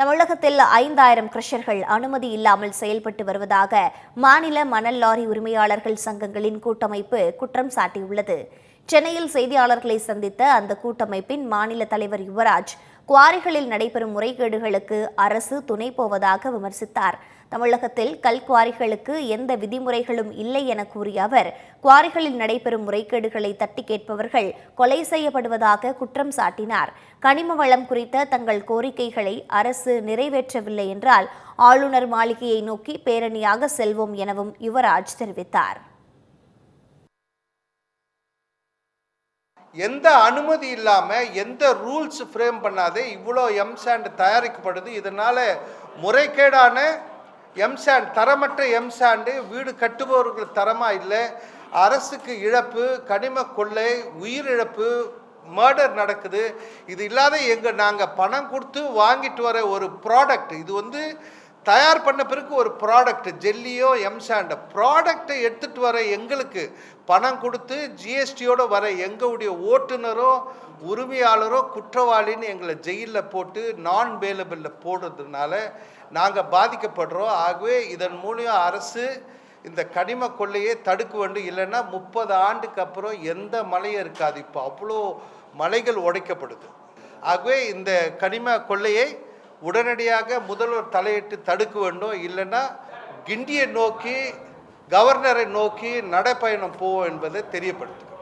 தமிழகத்தில் ஐந்தாயிரம் கிரஷர்கள் அனுமதி இல்லாமல் செயல்பட்டு வருவதாக மாநில மணல் லாரி உரிமையாளர்கள் சங்கங்களின் கூட்டமைப்பு குற்றம் சாட்டியுள்ளது. சென்னையில் செய்தியாளர்களை சந்தித்த அந்த கூட்டமைப்பின் மாநில தலைவர் யுவராஜ் குவாரிகளில் நடைபெறும் முறைகேடுகளுக்கு அரசு துணை போவதாக விமர்சித்தார். தமிழகத்தில் கல் குவாரிகளுக்கு எந்த விதிமுறைகளும் இல்லை என கூறிய அவர் குவாரிகளில் நடைபெறும் முறைகேடுகளை தட்டி கேட்பவர்கள் கொலை செய்யப்படுவதாக குற்றம் சாட்டினார். கனிம வளம் குறித்த தங்கள் கோரிக்கைகளை அரசு நிறைவேற்றவில்லை என்றால் ஆளுநர் மாளிகையை நோக்கி பேரணியாக செல்வோம் எனவும் யுவராஜ் தெரிவித்தார். எந்த அனுமதி இல்லாமல் எந்த ரூல்ஸ் ஃப்ரேம் பண்ணாதே இவ்வளோ எம்சாண்ட் தயாரிக்கப்படுது. இதனால் முறைகேடான எம்சாண்ட் தரமற்ற எம்சாண்டு வீடு கட்டுபவர்கள் தரமாக இல்லை. அரசுக்கு இழப்பு கனிம கொள்ளை உயிரிழப்பு மர்டர் நடக்குது. இது இல்லாத எங்கள் நாங்கள் பணம் கொடுத்து வாங்கிட்டு வர ஒரு ப்ராடக்ட் இது வந்து தயார் பண்ண பிறகு ஒரு ப்ராடக்ட் ஜெல்லியோ எம்சாண்டோ ப்ராடக்டை எடுத்துகிட்டு வர எங்களுக்கு பணம் கொடுத்து ஜிஎஸ்டியோடு வர எங்களுடைய ஓட்டுநரோ உரிமையாளரோ குற்றவாளின்னு எங்களை ஜெயிலில் போட்டு நான் வேலபிளில் போடுறதுனால நாங்கள் பாதிக்கப்படுறோம். ஆகவே இதன் மூலியம் அரசு இந்த கனிம கொள்ளையை தடுக்க வேண்டும். இல்லைன்னா முப்பது ஆண்டுக்கு அப்புறம் எந்த மலையும் இருக்காது. இப்போ அவ்வளோ மலைகள் உடைக்கப்படுது. ஆகவே இந்த கனிம கொள்ளையை உடனடியாக முதல்வர் தலையிட்டு தடுக்க வேண்டும். இல்லைன்னா கிண்டியை நோக்கி கவர்னரை நோக்கி நடைப்பயணம் போவோம் என்பதை தெரியப்படுத்தும்